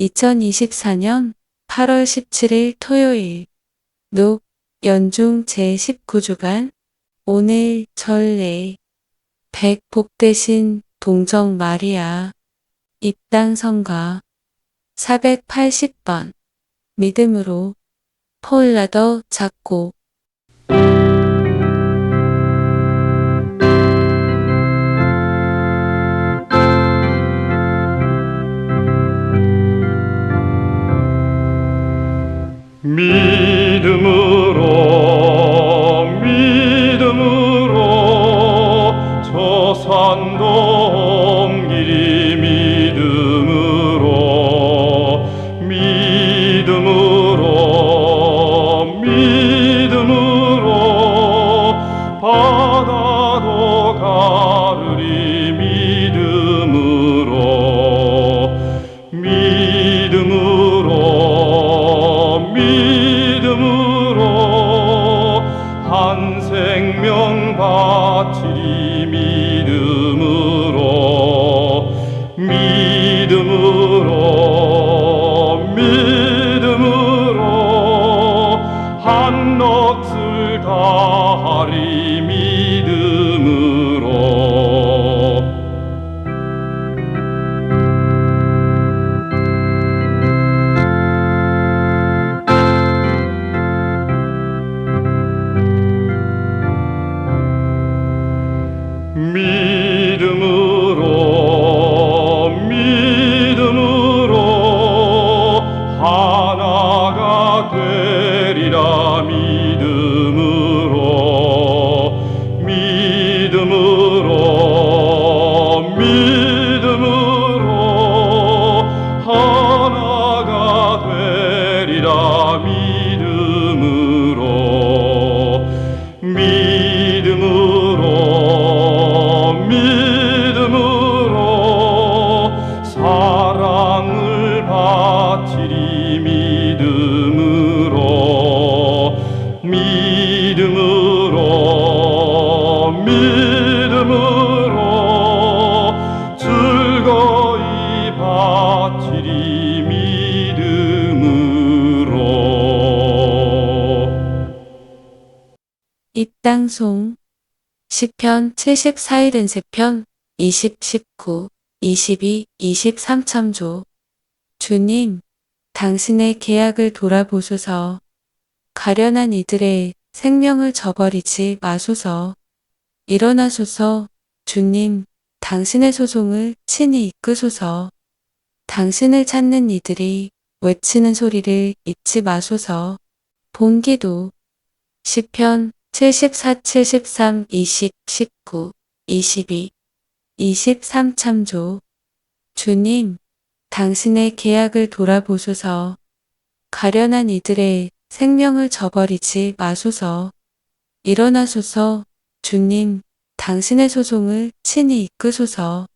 2024년 8월 17일 토요일. 녹. 연중 제19주간 오늘 전례 백복 대신 동정 마리아 입당 성가 480번 믿음으로 폴라더 작곡 믿 시편 74일 은 세편 20, 19, 22, 23 참조 주님, 당신의 계약을 돌아보소서. 가련한 이들의 생명을 저버리지 마소서. 일어나소서. 주님, 당신의 소송을 친히 이끄소서. 당신을 찾는 이들이 외치는 소리를 잊지 마소서. 본기도 시편 74, 73, 20, 19, 22, 23 참조 주님, 당신의 계약을 돌아보소서. 가련한 이들의 생명을 저버리지 마소서. 일어나소서. 주님, 당신의 소송을 친히 이끄소서.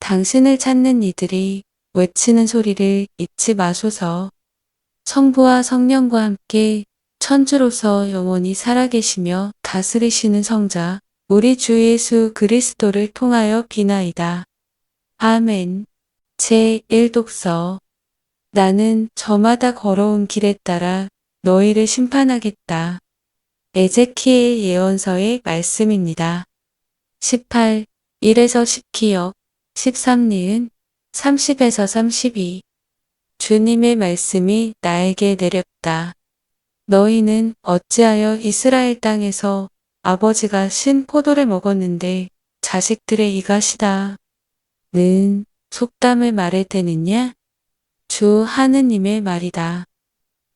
당신을 찾는 이들이 외치는 소리를 잊지 마소서. 성부와 성령과 함께 천주로서 영원히 살아계시며 다스리시는 성자, 우리 주 예수 그리스도를 통하여 비나이다. 아멘. 제1독서. 나는 저마다 걸어온 길에 따라 너희를 심판하겠다. 에제키엘 예언서의 말씀입니다. 18, 1에서 10기역, 13니은, 30에서 32. 주님의 말씀이 나에게 내렸다. 너희는 어찌하여 이스라엘 땅에서 아버지가 신 포도를 먹었는데 자식들의 이가 시다. 는 속담을 말할 때는냐? 주 하느님의 말이다.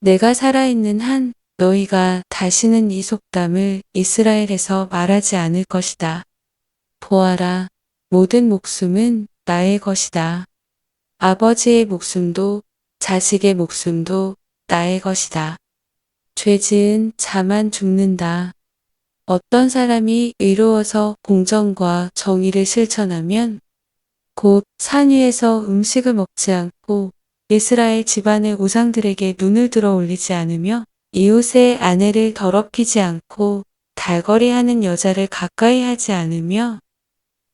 내가 살아있는 한 너희가 다시는 이 속담을 이스라엘에서 말하지 않을 것이다. 보아라, 모든 목숨은 나의 것이다. 아버지의 목숨도 자식의 목숨도 나의 것이다. 죄 지은 자만 죽는다. 어떤 사람이 의로워서 공정과 정의를 실천하면 곧 산 위에서 음식을 먹지 않고 이스라엘 집안의 우상들에게 눈을 들어 올리지 않으며 이웃의 아내를 더럽히지 않고 달거리하는 여자를 가까이 하지 않으며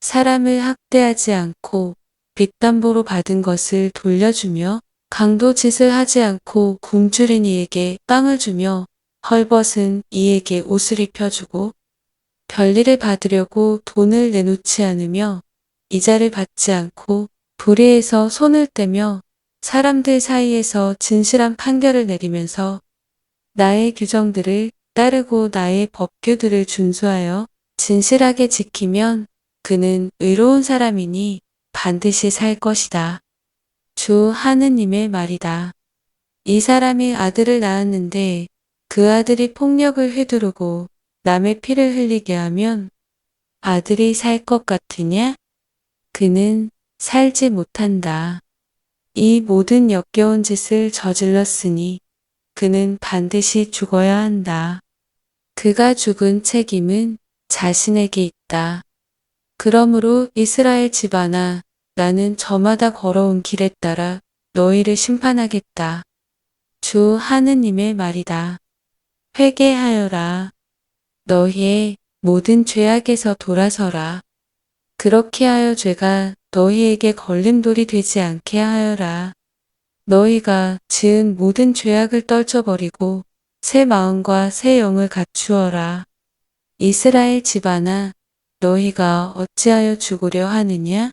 사람을 학대하지 않고 빚담보로 받은 것을 돌려주며 강도 짓을 하지 않고 굶주린 이에게 빵을 주며 헐벗은 이에게 옷을 입혀주고 별일을 받으려고 돈을 내놓지 않으며 이자를 받지 않고 불의에서 손을 떼며 사람들 사이에서 진실한 판결을 내리면서 나의 규정들을 따르고 나의 법규들을 준수하여 진실하게 지키면 그는 의로운 사람이니 반드시 살 것이다. 주 하느님의 말이다. 이 사람이 아들을 낳았는데 그 아들이 폭력을 휘두르고 남의 피를 흘리게 하면 아들이 살 것 같으냐? 그는 살지 못한다. 이 모든 역겨운 짓을 저질렀으니 그는 반드시 죽어야 한다. 그가 죽은 책임은 자신에게 있다. 그러므로 이스라엘 집안아 나는 저마다 걸어온 길에 따라 너희를 심판하겠다. 주 하느님의 말이다. 회개하여라. 너희의 모든 죄악에서 돌아서라. 그렇게 하여 죄가 너희에게 걸림돌이 되지 않게 하여라. 너희가 지은 모든 죄악을 떨쳐버리고 새 마음과 새 영을 갖추어라. 이스라엘 집안아, 너희가 어찌하여 죽으려 하느냐?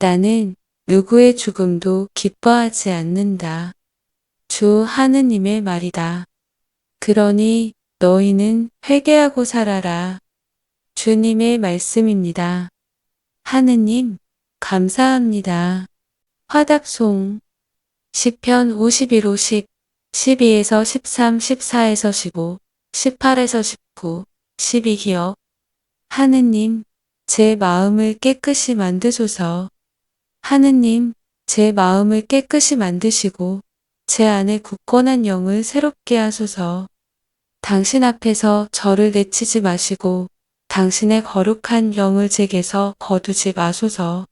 나는 누구의 죽음도 기뻐하지 않는다. 주 하느님의 말이다. 그러니 너희는 회개하고 살아라. 주님의 말씀입니다. 하느님, 감사합니다. 화답송 10편 51호 10, 12에서 13, 14에서 15, 18에서 19, 12기억 하느님, 제 마음을 깨끗이 만드소서. 하느님, 제 마음을 깨끗이 만드시고 제 안에 굳건한 영을 새롭게 하소서. 당신 앞에서 저를 내치지 마시고 당신의 거룩한 영을 제게서 거두지 마소서.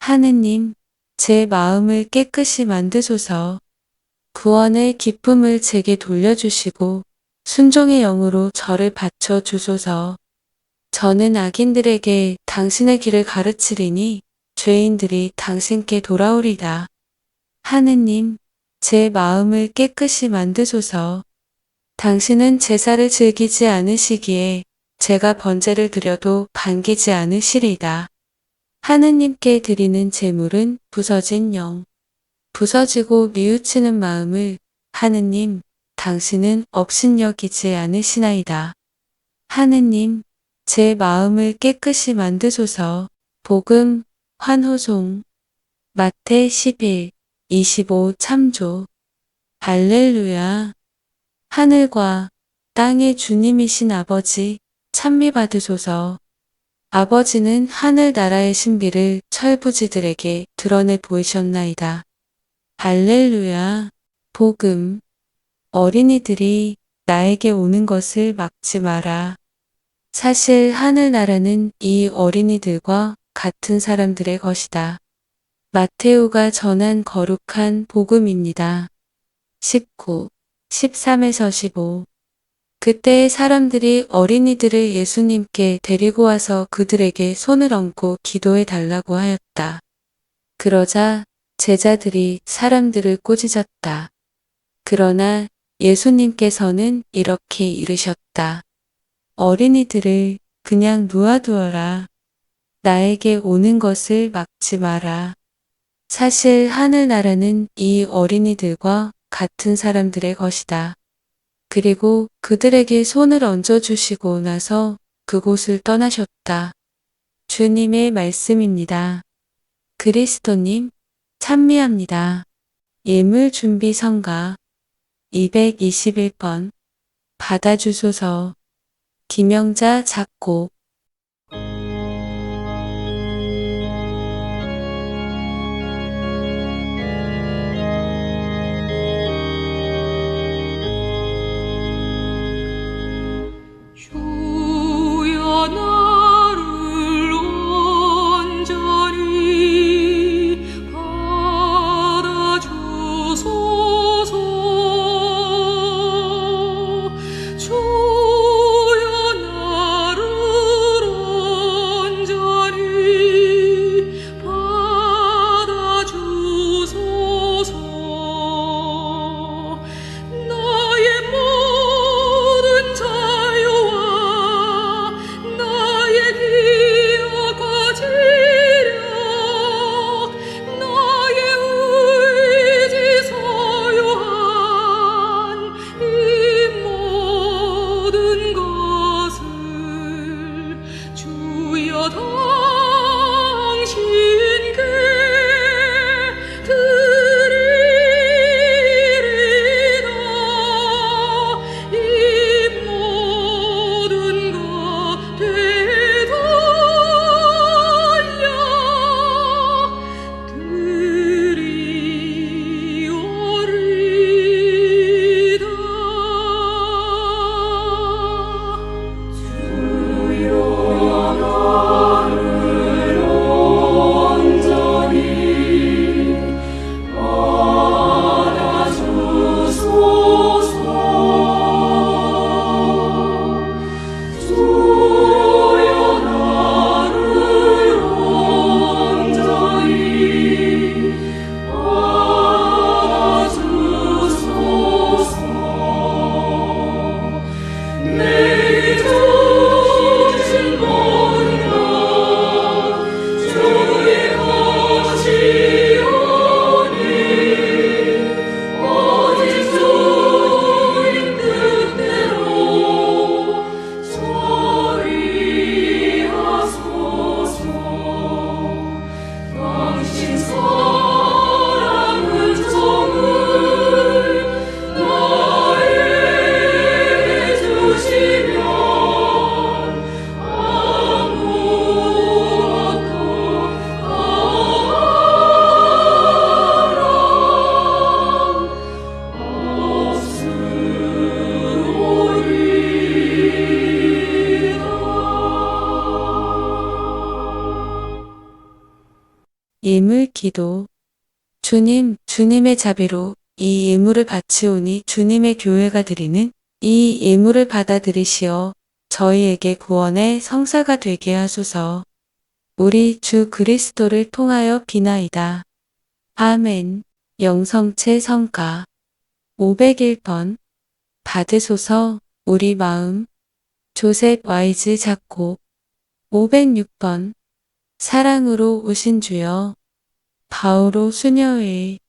하느님, 제 마음을 깨끗이 만드소서. 구원의 기쁨을 제게 돌려주시고 순종의 영으로 저를 바쳐 주소서. 저는 악인들에게 당신의 길을 가르치리니 죄인들이 당신께 돌아오리다. 하느님, 제 마음을 깨끗이 만드소서. 당신은 제사를 즐기지 않으시기에 제가 번제를 드려도 반기지 않으시리다. 하느님께 드리는 제물은 부서진 영. 부서지고 미우치는 마음을 하느님, 당신은 업신여기지 않으시나이다. 하느님, 제 마음을 깨끗이 만드소서. 복음, 환호송. 마태 11, 25 참조. 할렐루야. 하늘과 땅의 주님이신 아버지, 찬미 받으소서. 아버지는 하늘 나라의 신비를 철부지들에게 드러내 보이셨나이다. 할렐루야. 복음. 어린이들이 나에게 오는 것을 막지 마라. 사실 하늘나라는 이 어린이들과 같은 사람들의 것이다. 마테오가 전한 거룩한 복음입니다. 19, 13에서 15 그때의 사람들이 어린이들을 예수님께 데리고 와서 그들에게 손을 얹고 기도해 달라고 하였다. 그러자 제자들이 사람들을 꾸짖었다. 그러나 예수님께서는 이렇게 이르셨다. 어린이들을 그냥 놓아두어라. 나에게 오는 것을 막지 마라. 사실 하늘나라는 이 어린이들과 같은 사람들의 것이다. 그리고 그들에게 손을 얹어 주시고 나서 그곳을 떠나셨다. 주님의 말씀입니다. 그리스도님, 찬미합니다. 예물 준비 성가 221번 받아주소서 김영자 작곡 기도. 주님, 주님의 자비로 이 예물을 바치오니 주님의 교회가 드리는 이 예물을 받아들이시어 저희에게 구원의 성사가 되게 하소서. 우리 주 그리스도를 통하여 비나이다. 아멘. 영성체 성가 501번 받으소서 우리 마음 조셉 와이즈 작곡 506번 사랑으로 오신 주여 바오로 수녀의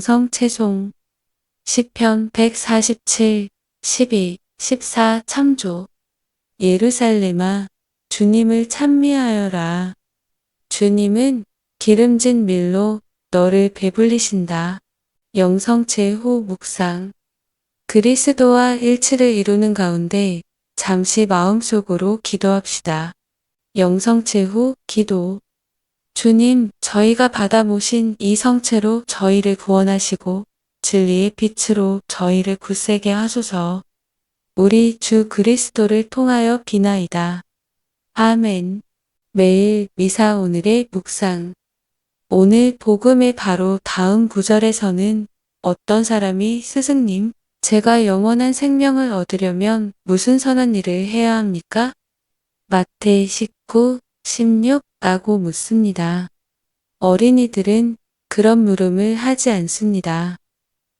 영성 채송. 시편 147 12 14 창조. 예루살렘아 주님을 찬미하여라. 주님은 기름진 밀로 너를 배불리신다. 영성체 후 묵상. 그리스도와 일치를 이루는 가운데 잠시 마음속으로 기도합시다. 영성체 후 기도 주님, 저희가 받아 모신 이 성체로 저희를 구원하시고 진리의 빛으로 저희를 굳세게 하소서. 우리 주 그리스도를 통하여 비나이다. 아멘. 매일 미사 오늘의 묵상. 오늘 복음의 바로 다음 구절에서는 어떤 사람이 스승님, 제가 영원한 생명을 얻으려면 무슨 선한 일을 해야 합니까? 마태 19, 16 라고 묻습니다. 어린이들은 그런 물음을 하지 않습니다.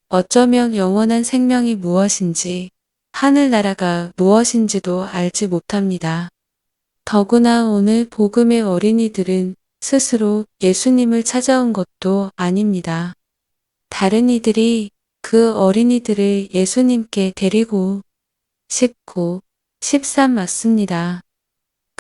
어쩌면 영원한 생명이 무엇인지, 하늘나라가 무엇인지도 알지 못합니다. 더구나 오늘 복음의 어린이들은 스스로 예수님을 찾아온 것도 아닙니다. 다른 이들이 그 어린이들을 예수님께 데리고 19, 13 맞습니다.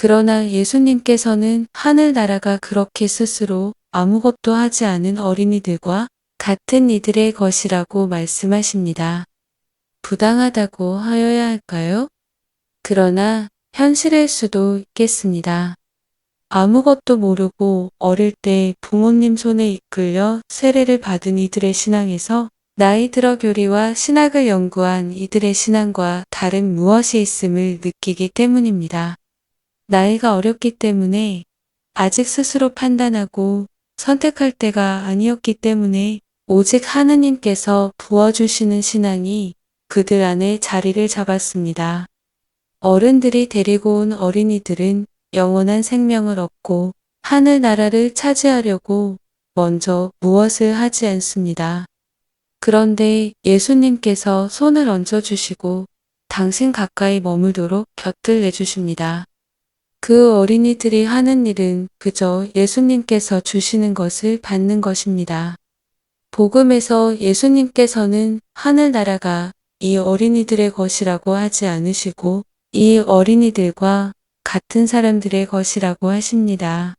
그러나 예수님께서는 하늘나라가 그렇게 스스로 아무것도 하지 않은 어린이들과 같은 이들의 것이라고 말씀하십니다. 부당하다고 하여야 할까요? 그러나 현실일 수도 있겠습니다. 아무것도 모르고 어릴 때 부모님 손에 이끌려 세례를 받은 이들의 신앙에서 나이 들어 교리와 신학을 연구한 이들의 신앙과 다른 무엇이 있음을 느끼기 때문입니다. 나이가 어렸기 때문에 아직 스스로 판단하고 선택할 때가 아니었기 때문에 오직 하느님께서 부어주시는 신앙이 그들 안에 자리를 잡았습니다. 어른들이 데리고 온 어린이들은 영원한 생명을 얻고 하늘나라를 차지하려고 먼저 무엇을 하지 않습니다. 그런데 예수님께서 손을 얹어주시고 당신 가까이 머물도록 곁을 내주십니다. 그 어린이들이 하는 일은 그저 예수님께서 주시는 것을 받는 것입니다. 복음에서 예수님께서는 하늘나라가 이 어린이들의 것이라고 하지 않으시고 이 어린이들과 같은 사람들의 것이라고 하십니다.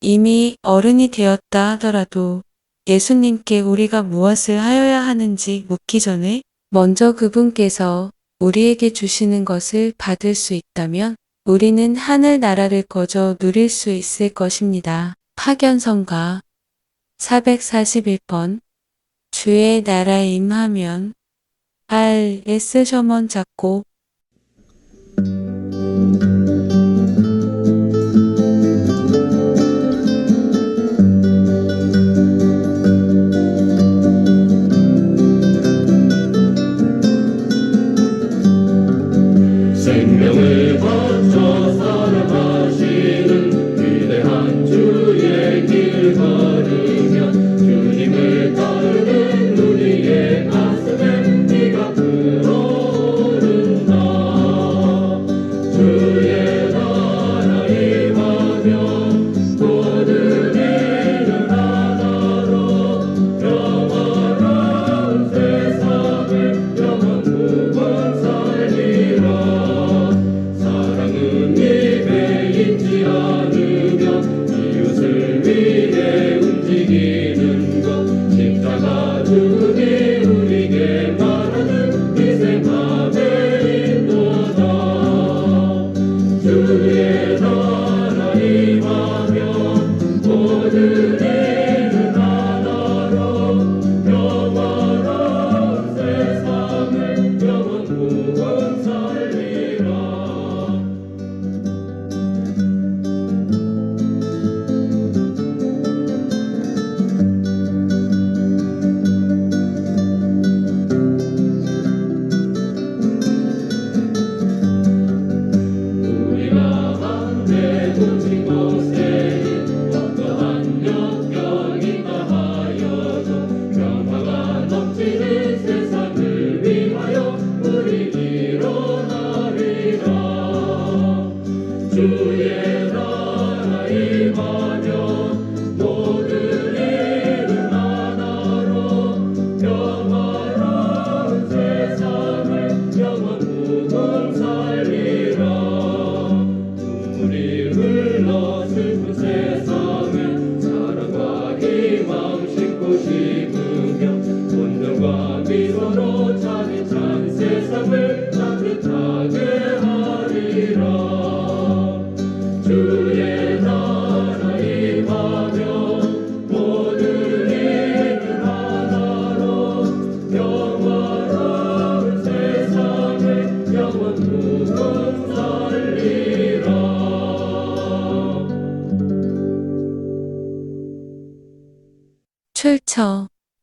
이미 어른이 되었다 하더라도 예수님께 우리가 무엇을 하여야 하는지 묻기 전에 먼저 그분께서 우리에게 주시는 것을 받을 수 있다면 우리는 하늘 나라를 거저 누릴 수 있을 것입니다. 파견성가 441번 주의 나라에 임하면 R S 셔먼 작곡